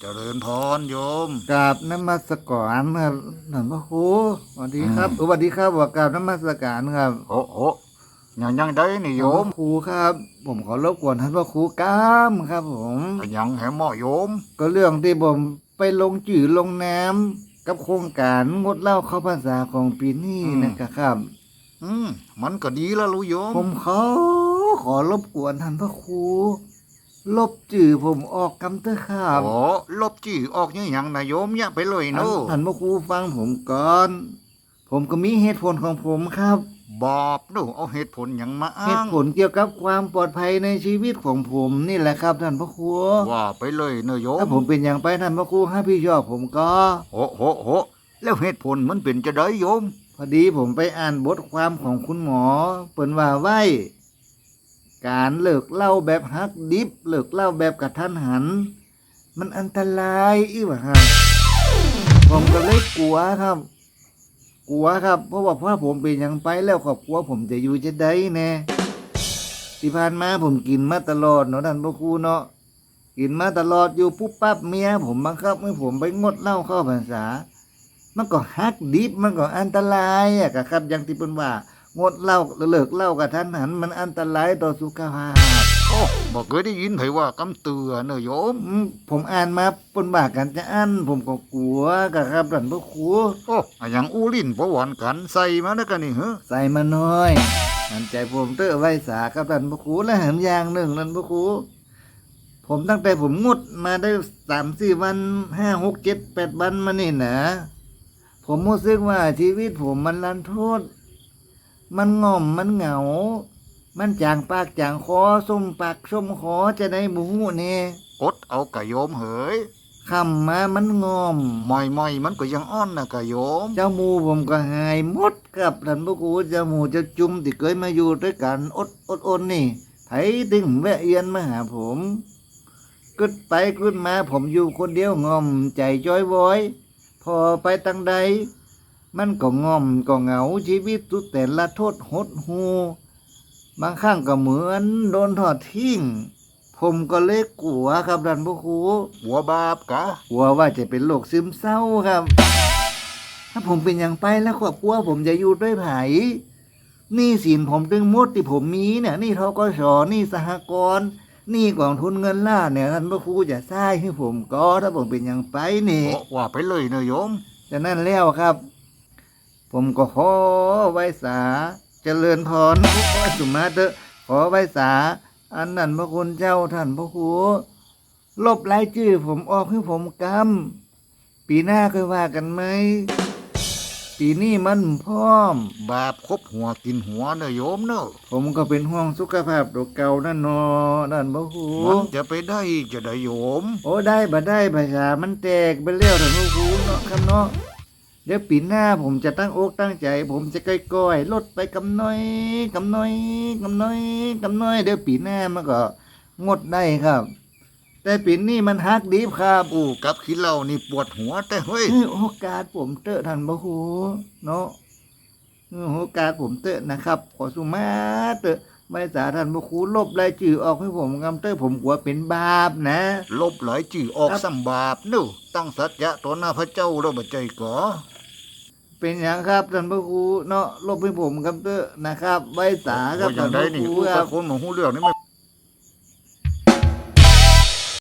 เจริญพรโยมกราบนมัสการครับท่านพระครูสวัสดีครับสวัสดีครับว่ากราบนมัสการครับโอ้โหยังยังได้นี่โยมท่านพระครูครับ ผมขอรบกวนท่านพระครูกล้ามครับ ผมยังแหเหมาะโยม ก็เรื่องที่ผมไปลงจื่อลงน้ำกับโครงการงดเหล้าเข้าพรรษาของปีนี้นะครับ อืมมันก็ดีแล้วลูกโยม ผมขอขอรบกวนท่านพระครู ลบจื่อผมออกกำเตอร์ครับโอ้ลบจี้ออกยังยังนะโยมอย่าไปเลยท่านเนาะท่านพระครูฟังผมก่อน ผมก็มีเหตุผลของผมครับ บอกดูเอาเหตุผลหยังมาเหอ้าตุงผลเกี่ยวกับความปลอดภัยในชีวิตของผมนี่แหละครับท่านพระครูว่าไปเลยเนอะโยมถ้าผมเป็นอย่างไปท่านพระครูให้พี่ชอบผมก็โอ้โหโหแล้วเหตุผลมันเป็นจะได้โยม พอดีผมไปอ่านบทความของคุณหมอ เปิ่นว่าไว้ การเลิกเล้าแบบฮักดิบเลิกเล้าแบบกระทันหัน มันอันตรายอีกว่าครับผมก็เลยกลัวครับ กลัวครับ เพราะว่าถ้าผมเป็นอย่างไปแล้วครอบครัวผมจะอยู่จะได้แน่ที่ผ่านมาผมกินมาตลอดเนาะท่านพระครูเนาะกินมาตลอดอยู่ปุ๊บปั๊บเมียผมบังคับให้ผมไปงดเหล้าเข้าพรรษา มันก็ฮักดิบมันก็อันตรายอะกะครับอย่างที่เพิ่นว่า งดเหล้าเลิกเหล้ากับท่านหันมันอันตรายต่อสุขภาพโอ้บอกเคยได้ยินไผว่ากำเตือเนอะโยมอืมผมอ่านมาเพิ่นว่ากันจะอันผมก็กลัวกะครับท่านพระครูโอ้อะอย่างอู้ลิ้นประวันกันใส่มาแล้วกันนี่เฮ้ใส่มาน้อยหันใจผมเตอไว้สาครับท่านพระครูและหันอย่างหนึ่งท่านพระครูผมตั้งแต่ผมงดมาได้สามสี่วันห้าหกเจ็ดแปดวันมานี่นะ ผมรู้สึกว่าชีวิตผมมันรันทด มันง่อมมันเหงา มันจางปากจางคอส้มปากส้มคอจะได้หมูเนี่ยอดเอากะโยมเฮ้ยคำมามันงอมมอยมอยๆมันก็ยังอ้อนนะกะโยม เจ้าหมูผมก็หายหมดกับท่านพระครูเจ้าหมูเจ้าจุ่มที่เคยมาอยู่ด้วยกันอดอดอดนี่ไผถึงแวะเอียนมาหาผมกึดไปกึดมาผมอยู่คนเดียวงอมใจจ้อยว้อย พอไปตั้งใด มันก็งอมก็เหงาชีวิตสุดแต่ละโทษหดหูบางครั้งก็เหมือนโดนทอดทิ้ง ผมก็เลยกลัวครับท่านพระครูหัวบาปกะกลัวว่าจะเป็นโรคซึมเศร้าครับ ถ้าผมเป็นอย่างไปแล้วครอบครัวผมจะอยู่ด้วยไผหนี่สินผมตึงหมดที่ผมมีเนี่ยหนี่ทกสหนี่สหกรณ์หนี่กองทุนเงินล่าเนี่ยท่านพระครูจะใช้ให้ผมก็ถ้าผมเป็นอย่างไปนี่โอ้ว่าไปเลยเนอะโยมจะนั่นแล้วครับ ผมก็ขอไว้สาเจริญพรขอสุมาเตอะขอไว้สา อันนั้นพระคุณเจ้าท่านพระครูลบรายชื่อผมออกให้ผมกำปีหน้าค่อยว่ากันไหมปีนี้มันพร้อม บาปครบหัวกินหัวเนอะโยมเนอะผมก็เป็นห่วงสุขภาพตัวเก่านั่นเนอนั่นพระครูมันจะไปได้จะได้โยม โอ้ได้บ่ได้ภาษามันแตกไปเลี้ยวท่านพระครูเนาะครับเนาะ เดี๋ยวปีหน้าผมจะตั้งอกตั้งใจ ผมจะก้อยๆลดไปกำน้อยกำน้อยกำน้อยกำน้อย เดี๋ยวปีหน้ามันก็งดได้ครับ แต่ปีนี้มันฮักดีครับอู้กับขี้เหล้านี่ปวดหัวแต่เฮ้ยให้โอกาสผมเตอะท่านพระครูเนาะให้โอกาสผมเตอะนะครับ ขอสุมาเตอะไม่สาท่านพระครูลบรายจื่อออกให้ผมกำเตอะผมกลัวเป็นบาปนะ ลบหลายจื่อออกครับสัมบาปเนอะตั้งสัจจะต่อหน้าพระเจ้าแล้วบ่ใจก่อ เป็นอย่างครับท่านพระครูเนาะลบให้ผมกำเตอะนะครับไว้สาครับโอ้อย่าท่างนพได้ระนี่ครูอู้คกัรับบคนมาหู้เรื่องนี่ไม่